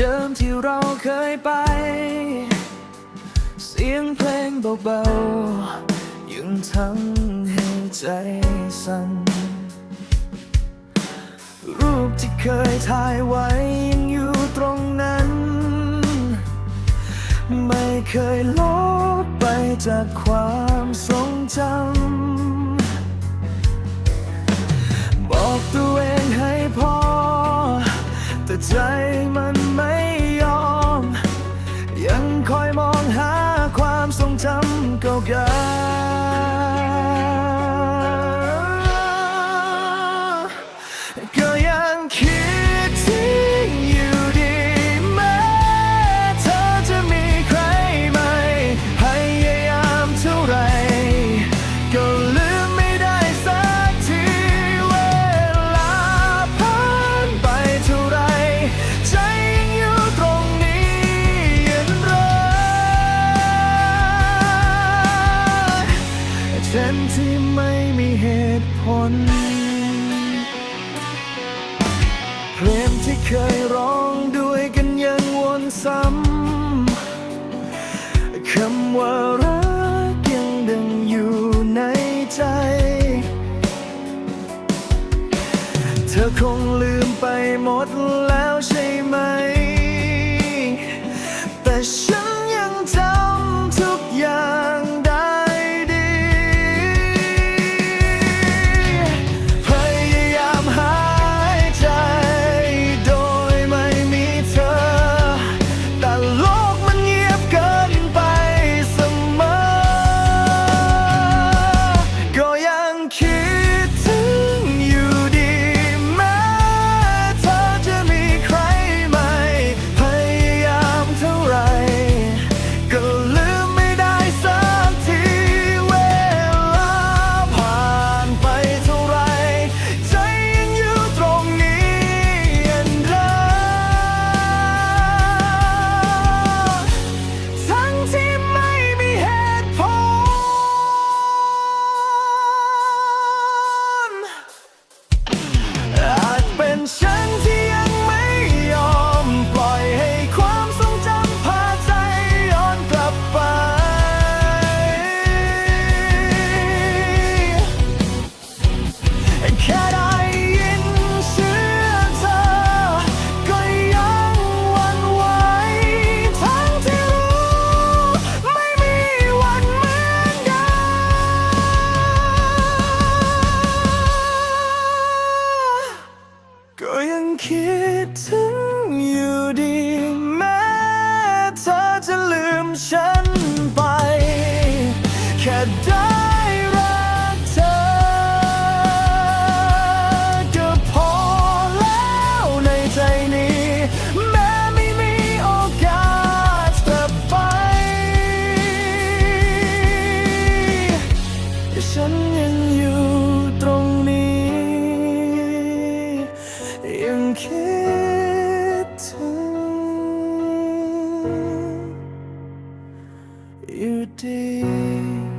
เดิมที่เราเคยไป เสียงเพลงเบาๆยังทำให้ใจสั่นรูปที่เคยถ่ายไว้ยังอยู่ตรงนั้น ไม่เคยลบไปจากความทรงจำบอกตัวเองให้พอแต่ใจ น เพลงที่เคยร้องด้วยกันยังวนซ้ำคำว่ารักยังดึงอยู่ในใจ เธอคงลืมไปหมดแล้วใช่ไหม แต่ฉัน ฉั ก็ยังคิดถึงอยู่ดีแม้เธอจะลืมฉัน kitten, you did.